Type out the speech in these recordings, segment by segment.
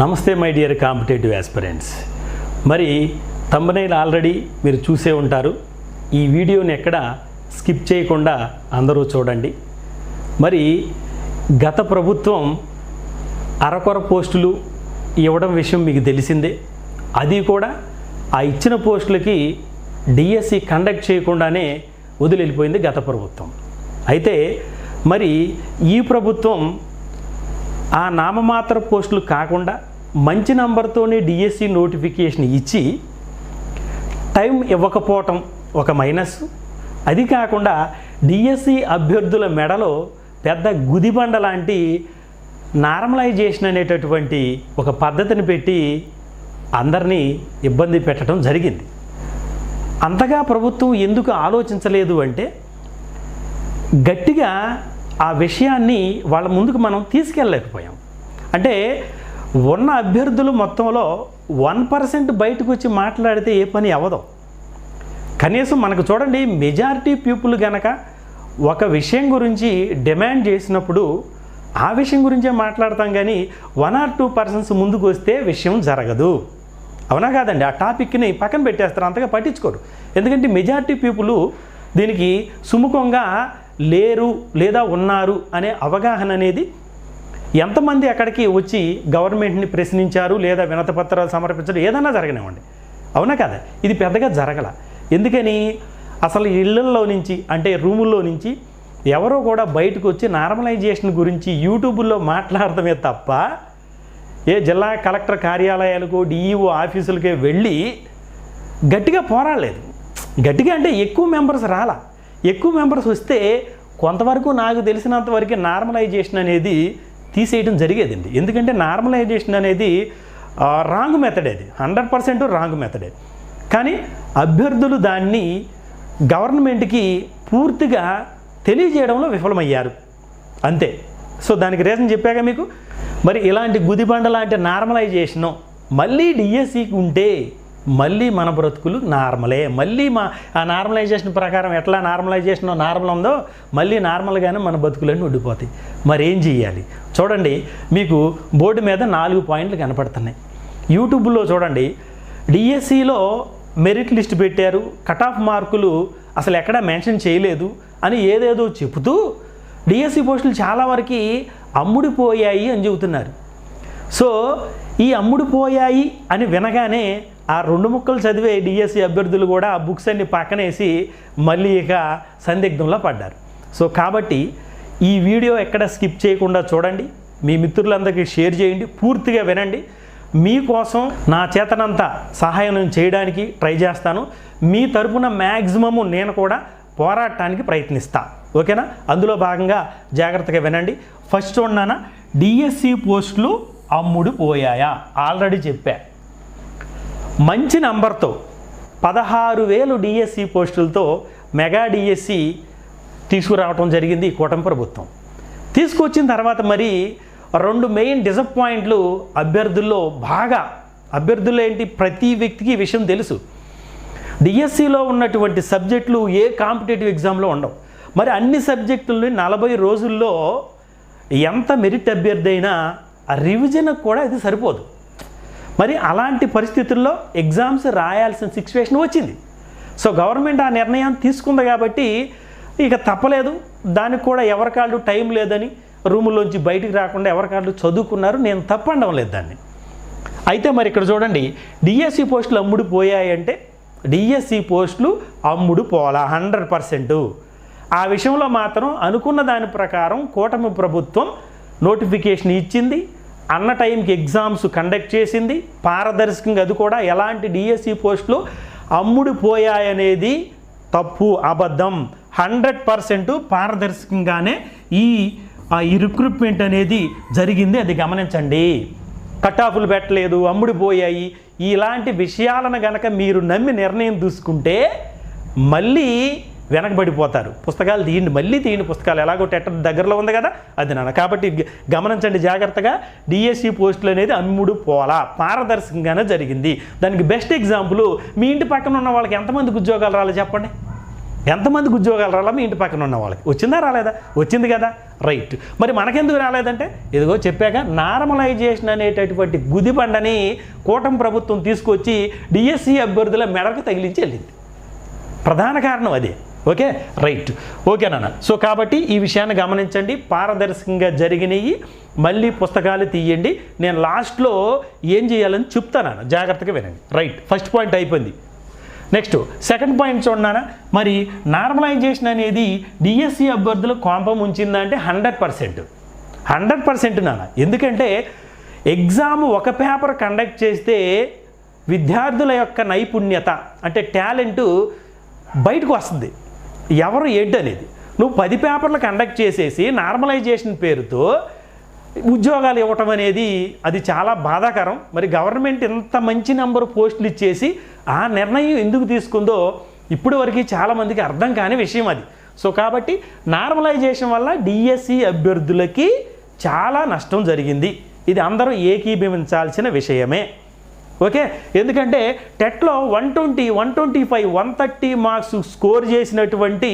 నమస్తే my dear competitive aspirants మరి తమ్మనైలు already మీరు చూసే ఉంటారు. ఈ వీడియోని ఎక్కడ స్కిప్ చేయకుండా అందరూ చూడండి. మరి గత ప్రభుత్వం అరకొర పోస్టులు ఇవ్వడం విషయం మీకు తెలిసిందే. అది కూడా ఆ ఇచ్చిన పోస్టులకి డిఎస్సి కండక్ట్ చేయకుండానే వదిలిపోయింది గత ప్రభుత్వం. అయితే మరి ఈ ప్రభుత్వం ఆ నామమాత్ర పోస్టులు కాకుండా మంచి నంబర్తోనే డిఎస్సి నోటిఫికేషన్ ఇచ్చి టైం ఇవ్వకపోవటం ఒక మైనస్. అది కాకుండా డిఎస్సి అభ్యర్థుల మెడలో పెద్ద గుదిబండ లాంటి నార్మలైజేషన్ అనేటటువంటి ఒక పద్ధతిని పెట్టి అందరినీ ఇబ్బంది పెట్టడం జరిగింది. అంతగా ప్రభుత్వం ఎందుకు ఆలోచించలేదు అంటే గట్టిగా ఆ విషయాన్ని వాళ్ళ ముందుకు మనం తీసుకెళ్ళలేకపోయాం. అంటే ఉన్న అభ్యర్థులు మొత్తంలో వన్ పర్సెంట్ బయటకు వచ్చి మాట్లాడితే ఏ పని అవ్వదు. కనీసం మనకు చూడండి మెజారిటీ పీపుల్ గనక ఒక విషయం గురించి డిమాండ్ చేసినప్పుడు ఆ విషయం గురించే మాట్లాడతాం కానీ వన్ ఆర్ టూ పర్సన్స్ ముందుకు వస్తే విషయం జరగదు. అవునా కాదండి? ఆ టాపిక్ని పక్కన పెట్టేస్తారు అంతగా పట్టించుకోరు. ఎందుకంటే మెజారిటీ పీపుల్ దీనికి సుముఖంగా లేరు లేదా ఉన్నారు అనే అవగాహన అనేది ఎంతమంది అక్కడికి వచ్చి గవర్నమెంట్ని ప్రశ్నించారు లేదా వినతపత్రాలు సమర్పించడం ఏదైనా జరగనివ్వండి. అవునా కదా? ఇది పెద్దగా జరగల. ఎందుకని? అసలు ఇళ్ళల్లో నుంచి అంటే రూముల్లో నుంచి ఎవరో కూడా బయటకు వచ్చి నార్మలైజేషన్ గురించి యూట్యూబ్లో మాట్లాడటమే తప్ప ఏ జిల్లా కలెక్టర్ కార్యాలయాలకు డిఈఓ ఆఫీసులకే వెళ్ళి గట్టిగా పోరాడలేదు. గట్టిగా అంటే ఎక్కువ మెంబర్స్ రాలా. ఎక్కువ మెంబర్స్ వస్తే కొంతవరకు నాకు తెలిసినంత వరకు నార్మలైజేషన్ అనేది తీసేయడం జరిగేదండి. ఎందుకంటే నార్మలైజేషన్ అనేది రాంగ్ మెథడ్ అది. హండ్రెడ్ పర్సెంట్ రాంగ్ మెథడే కానీ అభ్యర్థులు దాన్ని గవర్నమెంట్కి పూర్తిగా తెలియజేయడంలో విఫలమయ్యారు. అంతే. సో దానికి రీజన్ చెప్పాక మీకు? మరి ఇలాంటి గుదిబండ లాంటి నార్మలైజేషను మళ్ళీ డిఎస్సికి ఉంటే మళ్ళీ మన బ్రతుకులు నార్మలే. మళ్ళీ మా ఆ నార్మలైజేషన్ ప్రకారం ఎట్లా నార్మలైజేషన్ నార్మల్ ఉందో మళ్ళీ నార్మల్గానే మన బతుకులన్నీ ఉండిపోతాయి. మరి ఏం చేయాలి చూడండి మీకు బోర్డు మీద నాలుగు పాయింట్లు కనపడుతున్నాయి. యూట్యూబ్లో చూడండి డిఎస్సిలో మెరిట్ లిస్ట్ పెట్టారు. కట్ ఆఫ్ మార్కులు అసలు ఎక్కడా మెన్షన్ చేయలేదు అని ఏదేదో చెబుతూ డిఎస్సి పోస్టులు చాలా వరకు అమ్ముడిపోయాయి అని చెబుతున్నారు. సో ఈ అమ్ముడిపోయాయి అని వినగానే ఆ రెండు ముక్కలు చదివే డిఎస్సి అభ్యర్థులు కూడా ఆ బుక్స్ అన్ని పక్కనేసి మళ్ళీ ఇక సందిగ్ధంలో పడ్డారు. సో కాబట్టి ఈ వీడియో ఎక్కడ స్కిప్ చేయకుండా చూడండి. మీ మిత్రులందరికీ షేర్ చేయండి. పూర్తిగా వినండి. మీకోసం నా చేతనంత సహాయం నేను చేయడానికి ట్రై చేస్తాను. మీ తరపున మ్యాక్సిమము నేను కూడా పోరాటానికి ప్రయత్నిస్తా. ఓకేనా? అందులో భాగంగా జాగ్రత్తగా వినండి. ఫస్ట్ ఉన్నానా డిఎస్సి పోస్టులు అమ్ముడు పోయాయా? ఆల్రెడీ చెప్పా. మంచి నంబర్తో పదహారు వేలు డిఎస్సి పోస్టులతో మెగా డిఎస్సి తీసుకురావటం జరిగింది ఈ కూటమి ప్రభుత్వం. తీసుకొచ్చిన తర్వాత మరి రెండు మెయిన్ డిసప్పాయింట్లు అభ్యర్థుల్లో బాగా అభ్యర్థుల్లో ఏంటి ప్రతి వ్యక్తికి విషయం తెలుసు. డిఎస్సిలో ఉన్నటువంటి సబ్జెక్టులు ఏ కాంపిటేటివ్ ఎగ్జామ్లో ఉండవు. మరి అన్ని సబ్జెక్టులని నలభై రోజుల్లో ఎంత మెరిట్ అభ్యర్థి అయినా ఆ రివిజన్కి కూడా ఇది సరిపోదు. మరి అలాంటి పరిస్థితుల్లో ఎగ్జామ్స్ రాయాల్సిన సిచ్యువేషన్ వచ్చింది. సో గవర్నమెంట్ ఆ నిర్ణయం తీసుకుంది కాబట్టి ఇక తప్పలేదు. దానికి కూడా ఎవరికాళ్ళు టైం లేదని రూములోంచి బయటికి రాకుండా ఎవరికాళ్ళు చదువుకున్నారు. నేను తప్పండం లేదు దాన్ని. అయితే మరి ఇక్కడ చూడండి డిఎస్సి పోస్టులు అమ్ముడు పోయాయంటే డిఎస్సి పోస్టులు అమ్ముడు పోలా హండ్రెడ్ పర్సెంట్. ఆ విషయంలో మాత్రం అనుకున్న దాని ప్రకారం కూటమి ప్రభుత్వం నోటిఫికేషన్ ఇచ్చింది. అన్న టైంకి ఎగ్జామ్స్ కండక్ట్ చేసింది. పారదర్శకంగా అది కూడా ఎలాంటి డిఎస్సి పోస్టులు అమ్ముడు పోయాయనేది తప్పు అబద్ధం. హండ్రెడ్ పర్సెంట్ పారదర్శకంగానే ఈ ఈ రిక్రూట్మెంట్ అనేది జరిగింది. అది గమనించండి. కటాఫులు పెట్టలేదు అమ్ముడిపోయాయి. ఇలాంటి విషయాలను గనక మీరు నమ్మి నిర్ణయం తీసుకుంటే మళ్ళీ వెనకబడిపోతారు. పుస్తకాలు తీయండి మళ్ళీ తీయండి పుస్తకాలు. ఎలాగో టెట్టర్ దగ్గరలో ఉంది కదా అది నాన్న. కాబట్టి గమనించండి జాగ్రత్తగా డిఎస్సి పోస్టులు అనేది అమ్ముడు పోలా పారదర్శకంగానే జరిగింది. దానికి బెస్ట్ ఎగ్జాంపుల్ మీ ఇంటి పక్కన ఉన్న వాళ్ళకి ఎంతమందికి ఉద్యోగాలు రాలి చెప్పండి? ఎంతమందికి ఉద్యోగాలు రాలా మీ ఇంటి పక్కన ఉన్న వాళ్ళకి? వచ్చిందా రాలేదా? వచ్చింది కదా రైట్. మరి మనకెందుకు రాలేదంటే ఇదిగో చెప్పాక నార్మలైజేషన్ అనేటటువంటి గుదిబండని కూటమి ప్రభుత్వం తీసుకొచ్చి డిఎస్సి అభ్యర్థుల మెడకు తగిలించి వెళ్ళింది. ప్రధాన కారణం అదే. ఓకే? రైట్. ఓకే నాన్న. సో కాబట్టి ఈ విషయాన్ని గమనించండి. పారదర్శకంగా జరిగినవి మళ్ళీ పుస్తకాలు తీయండి. నేను లాస్ట్లో ఏం చేయాలని చెప్తాను జాగ్రత్తగా వినండి. రైట్. ఫస్ట్ పాయింట్ అయిపోయింది. నెక్స్ట్. సెకండ్ పాయింట్ చూడన్నానా మరి నార్మలైజేషన్ అనేది డిఎస్సి అభ్యర్థులు కోంపం ఉంచిందా అంటే హండ్రెడ్ పర్సెంట్. హండ్రెడ్ పర్సెంట్ నాన్న. ఎందుకంటే ఎగ్జామ్ ఒక పేపర్ కండక్ట్ చేస్తే విద్యార్థుల యొక్క నైపుణ్యత అంటే టాలెంటు బయటకు వస్తుంది. ఎవరు ఏంటనేది నువ్వు పది పేపర్లు కండక్ట్ చేసేసి నార్మలైజేషన్ పేరుతో ఉద్యోగాలు ఇవ్వటం అనేది అది చాలా బాధాకరం. మరి గవర్నమెంట్ ఇంత మంచి నెంబర్ పోస్టులు ఇచ్చేసి ఆ నిర్ణయం ఎందుకు తీసుకుందో ఇప్పటి వరకు చాలామందికి అర్థం కాని విషయం అది. సో కాబట్టి నార్మలైజేషన్ వల్ల డిఎస్సి అభ్యర్థులకి చాలా నష్టం జరిగింది. ఇది అందరూ ఏకీభవించాల్సిన విషయమే. ఓకే? ఎందుకంటే టెట్లో one twenty one twenty five one thirty marks score చేసినటువంటి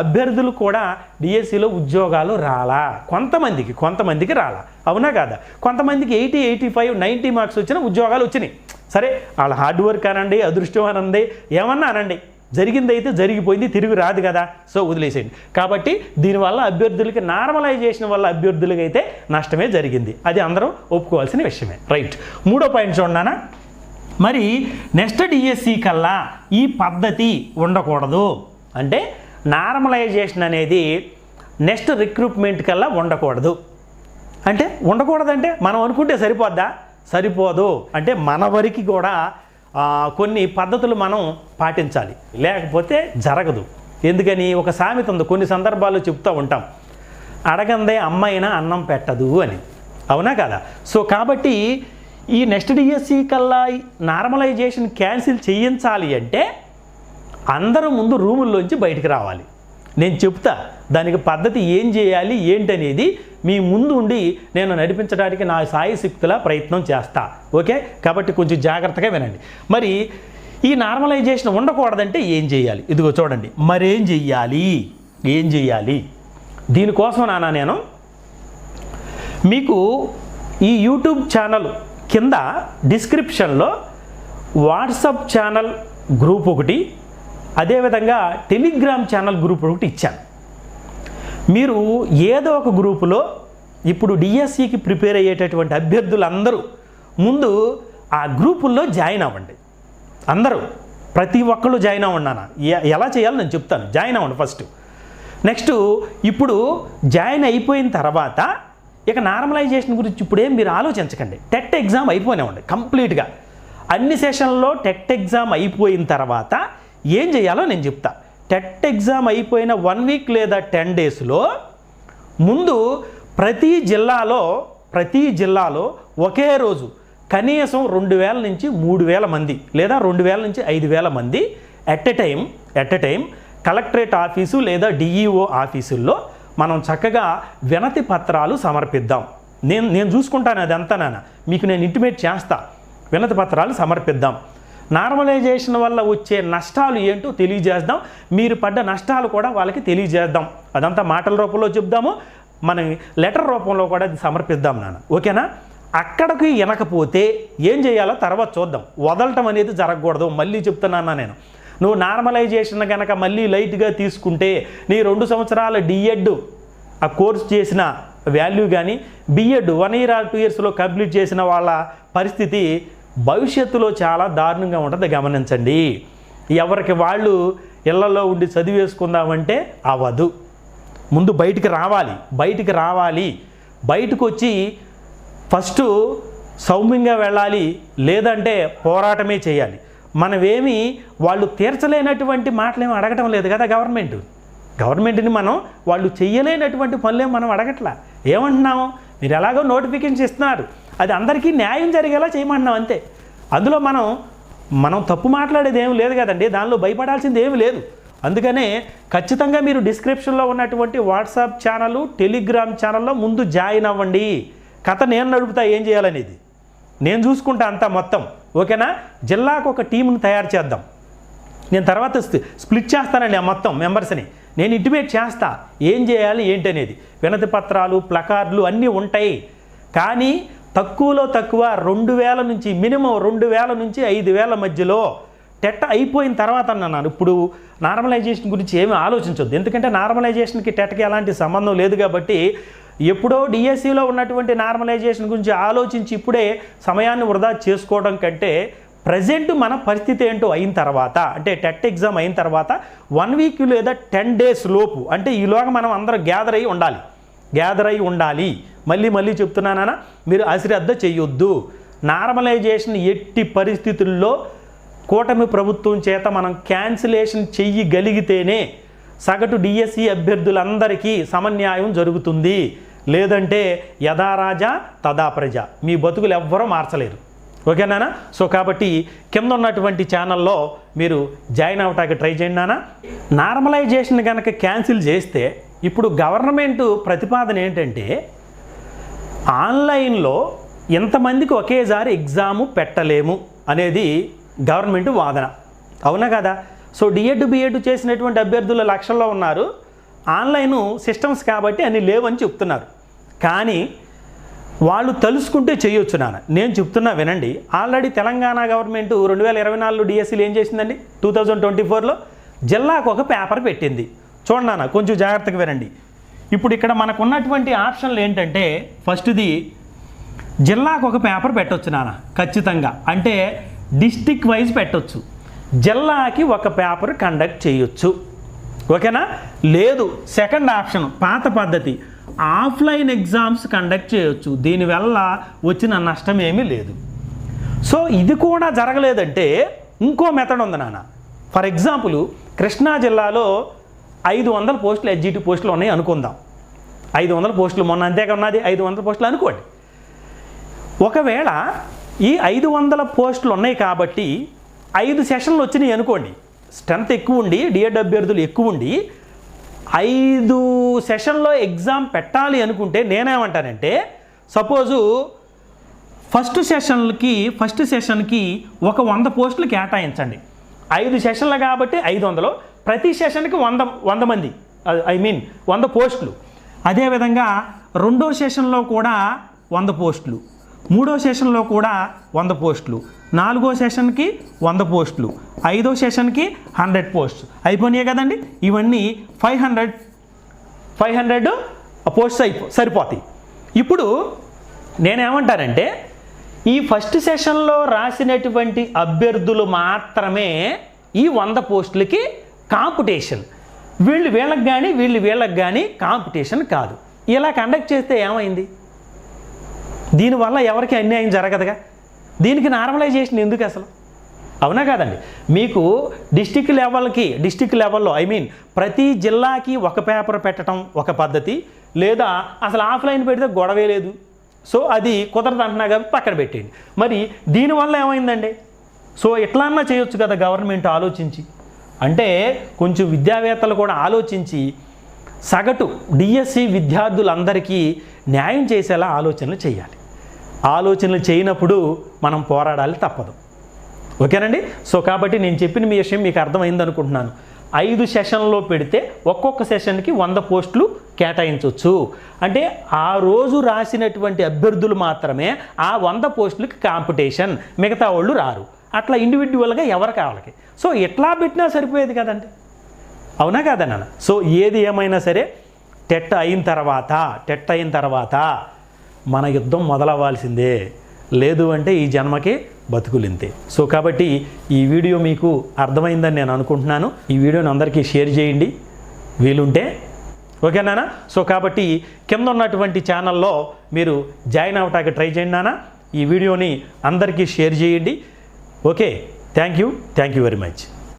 అభ్యర్థులు కూడా డిఎస్సిలో ఉద్యోగాలు రాలా. కొంతమందికి కొంతమందికి రాలా. అవునా కాదా? కొంతమందికి eighty eighty five ninety marks వచ్చిన ఉద్యోగాలు వచ్చినాయి. సరే వాళ్ళ హార్డ్ వర్క్ అనండి అదృష్టం అనండి ఏమన్నా అనండి. జరిగింది అయితే జరిగిపోయింది తిరిగి రాదు కదా. సో వదిలేసేయండి. కాబట్టి దీనివల్ల అభ్యర్థులకి నార్మలైజేషన్ వల్ల అభ్యర్థులకి అయితే నష్టమే జరిగింది. అది అందరూ ఒప్పుకోవాల్సిన విషయమే. రైట్. మూడో పాయింట్ చూడనా మరి నెక్స్ట్ డిఎస్సి కల్లా ఈ పద్ధతి ఉండకూడదు. అంటే నార్మలైజేషన్ అనేది నెక్స్ట్ రిక్రూట్మెంట్ కల్లా ఉండకూడదు. అంటే ఉండకూడదంటే మనం అనుకుంటే సరిపోద్దా? సరిపోదు. అంటే మన వరకు కూడా కొన్ని పద్ధతులు మనం పాటించాలి. లేకపోతే జరగదు. ఎందుకని? ఒక సామెత ఉంది. కొన్ని సందర్భాల్లో చెప్తూ ఉంటాం. అడగందే అమ్మైనా అన్నం పెట్టదు అని. అవునా కదా? సో కాబట్టి ఈ నెక్స్ట్ డిఎస్సి కల్లా నార్మలైజేషన్ క్యాన్సిల్ చేయించాలి అంటే అందరూ ముందు రూముల్లోంచి బయటికి రావాలి. నేను చెప్తా దానికి పద్ధతి ఏం చేయాలి ఏంటనేది మీ ముందు ఉండి నేను నడిపించడానికి నా సాయి ప్రయత్నం చేస్తా. ఓకే? కాబట్టి కొంచెం జాగ్రత్తగా వినండి. మరి ఈ నార్మలైజేషన్ ఉండకూడదంటే ఏం చేయాలి? ఇదిగో చూడండి. మరేం చెయ్యాలి? ఏం చెయ్యాలి? దీనికోసం నానా నేను మీకు ఈ యూట్యూబ్ ఛానల్ కింద డిస్క్రిప్షన్లో వాట్సప్ ఛానల్ గ్రూప్ ఒకటి అదేవిధంగా టెలిగ్రామ్ ఛానల్ గ్రూప్ ఒకటి ఇచ్చాను. మీరు ఏదో ఒక గ్రూపులో ఇప్పుడు డిఎస్సికి ప్రిపేర్ అయ్యేటటువంటి అభ్యర్థులందరూ ముందు ఆ గ్రూపుల్లో జాయిన్ అవ్వండి. అందరూ ప్రతి ఒక్కళ్ళు జాయిన్ అవ్వండి ఎలా చేయాలో నేను చెప్తాను. జాయిన్ అవ్వండి ఫస్ట్. నెక్స్ట్ ఇప్పుడు జాయిన్ అయిపోయిన తర్వాత ఇక నార్మలైజేషన్ గురించి ఇప్పుడే మీరు ఆలోచించకండి. టెట్ ఎగ్జామ్ అయిపోయినామండి కంప్లీట్గా. అన్ని సెషన్లో టెట్ ఎగ్జామ్ అయిపోయిన తర్వాత ఏం చేయాలో నేను చెప్తా. టెట్ ఎగ్జామ్ అయిపోయిన వన్ వీక్ లేదా టెన్ డేస్లో ముందు ప్రతి జిల్లాలో ప్రతి జిల్లాలో ఒకే రోజు కనీసం రెండు వేల నుంచి మూడు వేల మంది లేదా రెండు వేల నుంచి ఐదు వేల మంది at a time at a time collectorate office లేదా డిఈఓ ఆఫీసుల్లో మనం చక్కగా వినతి పత్రాలు సమర్పిద్దాం. నేను నేను చూసుకుంటాను అదంతా నాన్న. మీకు నేను ఇంటిమేట్ చేస్తా. వినతి పత్రాలు సమర్పిద్దాం. నార్మలైజేషన్ వల్ల వచ్చే నష్టాలు ఏంటో తెలియజేద్దాం. మీరు పడ్డ నష్టాలు కూడా వాళ్ళకి తెలియజేద్దాం. అదంతా మాటల రూపంలో చెప్దాము. మనం లెటర్ రూపంలో కూడా అది సమర్పిద్దాం నాన్న. ఓకేనా? అక్కడికి వినకపోతే ఏం చేయాలో తర్వాత చూద్దాం. వదలటం అనేది జరగకూడదు. మళ్ళీ చెప్తున్నాను నేను. నువ్వు నార్మలైజేషన్ కనుక మళ్ళీ లైట్గా తీసుకుంటే నీ రెండు సంవత్సరాల డిఎడ్ ఆ కోర్స్ చేసిన వాల్యూ కానీ BEd one year or two ఇయర్స్లో కంప్లీట్ చేసిన వాళ్ళ పరిస్థితి భవిష్యత్తులో చాలా దారుణంగా ఉంటుంది. గమనించండి. ఎవరికి వాళ్ళు ఇళ్ళలో ఉండి చదివేసుకుందామంటే అవ్వదు. ముందు బయటికి రావాలి. బయటికి రావాలి. బయటకు వచ్చి ఫస్ట్ సౌమ్యంగా వెళ్ళాలి. లేదంటే పోరాటమే చేయాలి. మనమేమి వాళ్ళు తీర్చలేనటువంటి మాటలేమి అడగటం లేదు కదా గవర్నమెంట్. గవర్నమెంట్ని మనం వాళ్ళు చెయ్యలేనటువంటి పనులేమి మనం అడగట్లా. ఏమంటున్నాము? మీరు ఎలాగో నోటిఫికేషన్ ఇస్తున్నారు. అది అందరికీ న్యాయం జరిగేలా చేయమంటున్నాం అంతే. అందులో మనం మనం తప్పు మాట్లాడేది ఏమి లేదు కదండి. దానిలో భయపడాల్సింది ఏమి లేదు. అందుకనే ఖచ్చితంగా మీరు డిస్క్రిప్షన్లో ఉన్నటువంటి వాట్సాప్ ఛానల్ టెలిగ్రామ్ ఛానల్లో ముందు జాయిన్ అవ్వండి. కథ నేను నడుపుతా ఏం చేయాలనేది. నేను చూసుకుంటా అంతా మొత్తం. ఓకేనా? జిల్లాకు ఒక టీంను తయారు చేద్దాం. నేను తర్వాత స్ప్లిట్ చేస్తానండి ఆ మొత్తం మెంబర్స్ని. నేను ఇంటిమేట్ చేస్తా. ఏం చేయాలి ఏంటి అనేది వినతి పత్రాలు ప్లకార్డులు అన్నీ ఉంటాయి. కానీ తక్కువలో తక్కువ రెండు వేల నుంచి మినిమం రెండు వేల నుంచి ఐదు వేల మధ్యలో టెట్ అయిపోయిన తర్వాత అన్నాను. ఇప్పుడు నార్మలైజేషన్ గురించి ఏమీ ఆలోచించొద్దు. ఎందుకంటే నార్మలైజేషన్కి టెట్కి ఎలాంటి సంబంధం లేదు కాబట్టి ఎప్పుడో డిఎస్సిలో ఉన్నటువంటి నార్మలైజేషన్ గురించి ఆలోచించి ఇప్పుడే సమయాన్ని వృధా చేసుకోవడం కంటే ప్రజెంట్ మన పరిస్థితి ఏంటో అయిన తర్వాత అంటే టెట్ ఎగ్జామ్ అయిన తర్వాత వన్ వీక్ లేదా టెన్ డేస్ లోపు అంటే ఈలోగా మనం అందరం గ్యాదర్ అయ్యి ఉండాలి. గ్యాదర్ అయి ఉండాలి. మళ్ళీ మళ్ళీ చెప్తున్నానా మీరు అశ్రద్ధ చేయొద్దు. నార్మలైజేషన్ ఎట్టి పరిస్థితుల్లో కూటమి ప్రభుత్వం చేత మనం క్యాన్సిలేషన్ చెయ్యగలిగితేనే సగటు డిఎస్సి అభ్యర్థులందరికీ సమన్యాయం జరుగుతుంది. లేదంటే యథా రాజా తదా ప్రజ. మీ బతుకులు ఎవ్వరూ మార్చలేరు ఓకేనా సో కాబట్టి కింద ఉన్నటువంటి ఛానల్లో మీరు జాయిన్ అవటానికి ట్రై చేయండి నానా నార్మలైజేషన్ కనుక క్యాన్సిల్ చేస్తే ఇప్పుడు గవర్నమెంట్ ప్రతిపాదన ఏంటంటే ఆన్లైన్లో ఎంతమందికి ఒకేసారి ఎగ్జాము పెట్టలేము అనేది గవర్నమెంట్ వాదన. అవునా కదా? సో డిఎడ్ బిఎడ్ చేసినటువంటి అభ్యర్థులు లక్షల్లో ఉన్నారు. ఆన్లైన్ సిస్టమ్స్ కాబట్టి అన్నీ లేవని చెప్తున్నారు. కానీ వాళ్ళు తలుసుకుంటే చేయొచ్చు నాన్న. నేను చెప్తున్నా వినండి. ఆల్రెడీ తెలంగాణ గవర్నమెంట్ రెండు వేల ఇరవై నాలుగులో డిఎస్సీలు ఏం చేసిందండి? టూ థౌజండ్ ట్వంటీ ఫోర్లో జిల్లాకు ఒక పేపర్ పెట్టింది. చూడండి నాన్న కొంచెం జాగ్రత్తగా వినండి. ఇప్పుడు ఇక్కడ మనకు ఉన్నటువంటి ఆప్షన్లు ఏంటంటే ఫస్ట్ది జిల్లాకు ఒక పేపర్ పెట్టొచ్చు నాన్న ఖచ్చితంగా. అంటే డిస్టిక్ వైజ్ పెట్టొచ్చు. జిల్లాకి ఒక పేపర్ కండక్ట్ చేయొచ్చు. ఓకేనా? లేదు సెకండ్ ఆప్షన్ పాత పద్ధతి. ఆఫ్లైన్ ఎగ్జామ్స్ కండక్ట్ చేయొచ్చు. దీనివల్ల వచ్చిన నష్టం ఏమీ లేదు. సో ఇది కూడా జరగలేదంటే ఇంకో మెథడ్ ఉంది నాన్న. ఫర్ ఎగ్జాంపుల్ కృష్ణా జిల్లాలో ఐదు వందల పోస్టులు ఎడ్జిటి పోస్టులు ఉన్నాయి అనుకుందాం. ఐదు వందల పోస్టులు మొన్న అంతేగా ఉన్నది. ఐదు వందల పోస్టులు అనుకోండి. ఒకవేళ ఈ ఐదు వందల పోస్టులు ఉన్నాయి కాబట్టి ఐదు సెషన్లు వచ్చినాయి అనుకోండి. స్ట్రెంత్ ఎక్కువ ఉండి డిఎడ్ అభ్యర్థులు ఎక్కువ ఉండి ఐదు సెషన్లో ఎగ్జామ్ పెట్టాలి అనుకుంటే నేనేమంటానంటే సపోజు ఫస్ట్ సెషన్లకి ఫస్ట్ సెషన్కి ఒక వంద పోస్టులు కేటాయించండి. ఐదు సెషన్లు కాబట్టి ఐదు వందలు. ప్రతి సెషన్కి వంద వంద మంది ఐ మీన్ వంద పోస్టులు. అదేవిధంగా రెండో సెషన్లో కూడా వంద పోస్టులు. మూడో సెషన్లో కూడా వంద పోస్టులు. నాలుగో సెషన్కి వంద పోస్టులు. ఐదో సెషన్కి హండ్రెడ్ పోస్టులు. అయిపోయినాయి కదండి? ఇవన్నీ five hundred five hundred posts అయిపో సరిపోతాయి. ఇప్పుడు నేనేమంటానంటే ఈ ఫస్ట్ సెషన్లో రాసినటువంటి అభ్యర్థులు మాత్రమే ఈ వంద పోస్టులకి కాంపిటీషన్. వీళ్ళు వీళ్ళకి కానీ వీళ్ళు వీళ్ళకి కానీ కాంపిటీషన్ కాదు. ఇలా కండక్ట్ చేస్తే ఏమైంది? దీనివల్ల ఎవరికి అన్యాయం జరగదుగా? దీనికి నార్మలైజేషన్ ఎందుకు అసలు? అవునా కాదండి? మీకు డిస్టిక్ లెవెల్కి డిస్టిక్ లెవెల్లో ఐ మీన్ ప్రతి జిల్లాకి ఒక పేపర్ పెట్టడం ఒక పద్ధతి లేదా అసలు ఆఫ్లైన్ పెడితే గొడవే లేదు. సో అది కుదరదు అంటున్నా కాబట్టి పక్కన పెట్టేయండి. మరి దీనివల్ల ఏమైందండి? సో ఎట్లన్నా చేయొచ్చు కదా గవర్నమెంట్ ఆలోచించి. అంటే కొంచెం విద్యావేత్తలు కూడా ఆలోచించి సగటు డిఎస్సి విద్యార్థులందరికీ న్యాయం చేసేలా ఆలోచనలు చేయాలి. ఆలోచనలు చేయనప్పుడు మనం పోరాడాలి తప్పదు. ఓకేనండి? సో కాబట్టి నేను చెప్పిన మీ విషయం మీకు అర్థమైంది అనుకుంటున్నాను. ఐదు సెషన్లో పెడితే ఒక్కొక్క సెషన్కి వంద పోస్టులు కేటాయించవచ్చు అంటే ఆ రోజు రాసినటువంటి అభ్యర్థులు మాత్రమే ఆ వంద పోస్టులకి కాంపిటీషన్ మిగతా వాళ్ళు రారు. అట్లా ఇండివిజువల్గా ఎవరు కావాలకి. సో ఎట్లా పెట్టినా సరిపోయేది కదండి? అవునా కదా నాన్న? సో ఏది ఏమైనా సరే టెట్ అయిన తర్వాత టెట్ అయిన తర్వాత మన యుద్ధం మొదలవ్వాల్సిందే. లేదు అంటే ఈ జన్మకి బతుకులింతే. సో కాబట్టి ఈ వీడియో మీకు అర్థమైందని నేను అనుకుంటున్నాను. ఈ వీడియోని అందరికీ షేర్ చేయండి. వీలుంటే. ఓకేనా సో కాబట్టి కింద ఉన్నటువంటి ఛానల్లో మీరు జాయిన్ అవ్వటానికి ట్రై చేయండి నాన్న. ఈ వీడియోని అందరికీ షేర్ చేయండి. Okay? Thank you. Thank you very much.